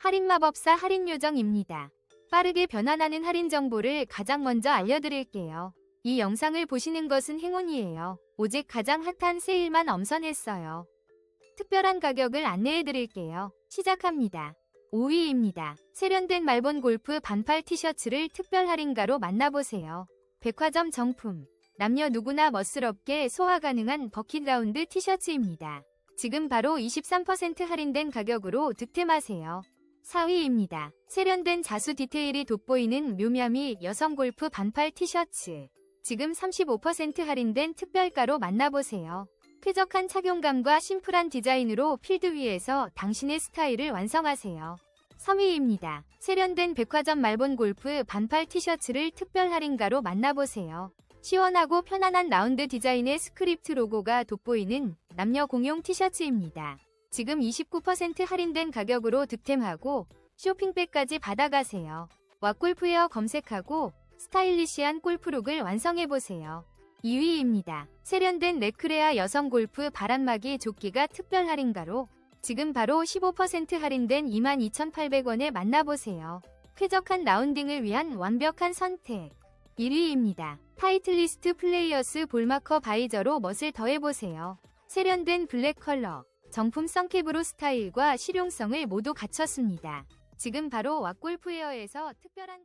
할인마법사 할인요정입니다. 빠르게 변환하는 할인 정보를 가장 먼저 알려드릴게요. 이 영상을 보시는 것은 행운이에요. 오직 가장 핫한 세일만 엄선했어요. 특별한 가격을 안내해드릴게요. 시작합니다. 5위입니다. 세련된 말본 골프 반팔 티셔츠를 특별 할인가로 만나보세요. 백화점 정품. 남녀 누구나 멋스럽게 소화 가능한 버킷 라운드 티셔츠입니다. 지금 바로 23% 할인된 가격으로 득템하세요. 4위입니다. 세련된 자수 디테일이 돋보이는 묘미ami 여성 골프 반팔 티셔츠. 지금 35% 할인된 특별가로 만나보세요. 쾌적한 착용감과 심플한 디자인으로 필드 위에서 당신의 스타일을 완성하세요. 3위입니다. 세련된 백화점 말본 골프 반팔 티셔츠를 특별 할인가로 만나보세요. 시원하고 편안한 라운드 디자인의 스크립트 로고가 돋보이는 남녀 공용 티셔츠입니다. 지금 29% 할인된 가격으로 득템하고 쇼핑백까지 받아가세요. 왁골프웨어 검색하고 스타일리시한 골프룩을 완성해보세요. 2위입니다. 세련된 레크레아 여성 골프 바람막이 조끼가 특별 할인가로 지금 바로 15% 할인된 22,800원에 만나보세요. 쾌적한 라운딩을 위한 완벽한 선택. 1위입니다. 타이틀리스트 플레이어스 볼마커 바이저로 멋을 더해보세요. 세련된 블랙 컬러, 정품 선캡으로 스타일과 실용성을 모두 갖췄습니다. 지금 바로 왁골프웨어에서 특별한